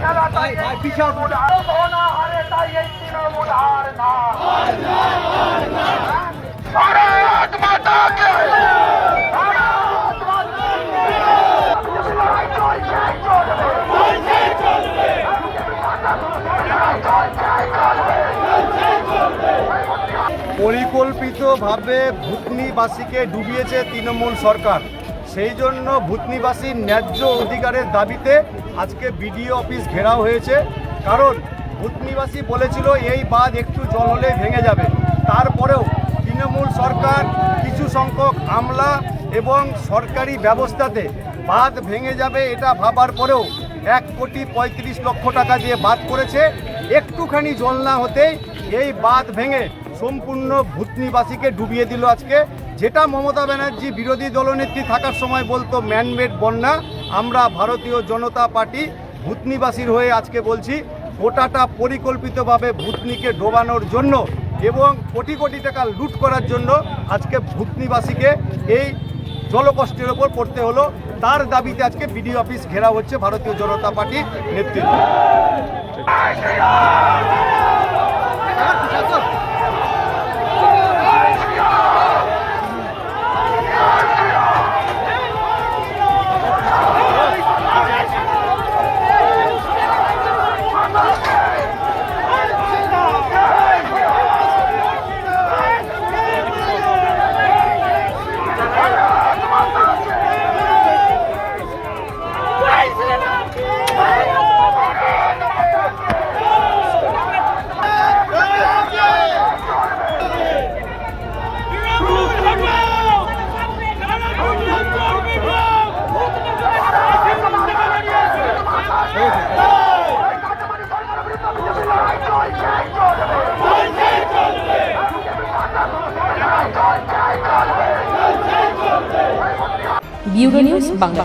খেলা তাই তৃণমূল আর না। পরিকল্পিতভাবে ভূতনিবাসীকে ডুবিয়েছে তৃণমূল সরকার। সেই জন্য ভূতনিবাসীর ন্যায্য অধিকারের দাবিতে আজকে বিডিও অফিস ঘেরাও হয়েছে। কারণ ভূতনিবাসী বলেছিল, এই বাঁধ একটু জল হলে ভেঙে যাবে। তারপরেও তৃণমূল সরকার কিছু সংখ্যক আমলা এবং সরকারি ব্যবস্থাতে বাঁধ ভেঙে যাবে এটা ভাবার পরেও এক কোটি পঁয়ত্রিশ লক্ষ টাকা দিয়ে বাদ করেছে। একটুখানি জল না হতেই এই বাঁধ ভেঙে সম্পূর্ণ ভূতনিবাসীকে ডুবিয়ে দিল আজকে। যেটা মমতা ব্যানার্জি বিরোধী দলনেত্রী থাকার সময় বলতো ম্যানমেড বন্যা। আমরা ভারতীয় জনতা পার্টি ভূতনিবাসীর হয়ে আজকে বলছি, গোটাটা পরিকল্পিতভাবে ভূতনিকে ডোবানোর জন্য এবং কোটি কোটি টাকা লুট করার জন্য আজকে ভূতনিবাসীকে এই জলকষ্টের ওপর পড়তে হলো। তার দাবিতে আজকে বিডিও অফিস ঘেরা হচ্ছে ভারতীয় জনতা পার্টির নেতৃত্বে। Bureau news Bangla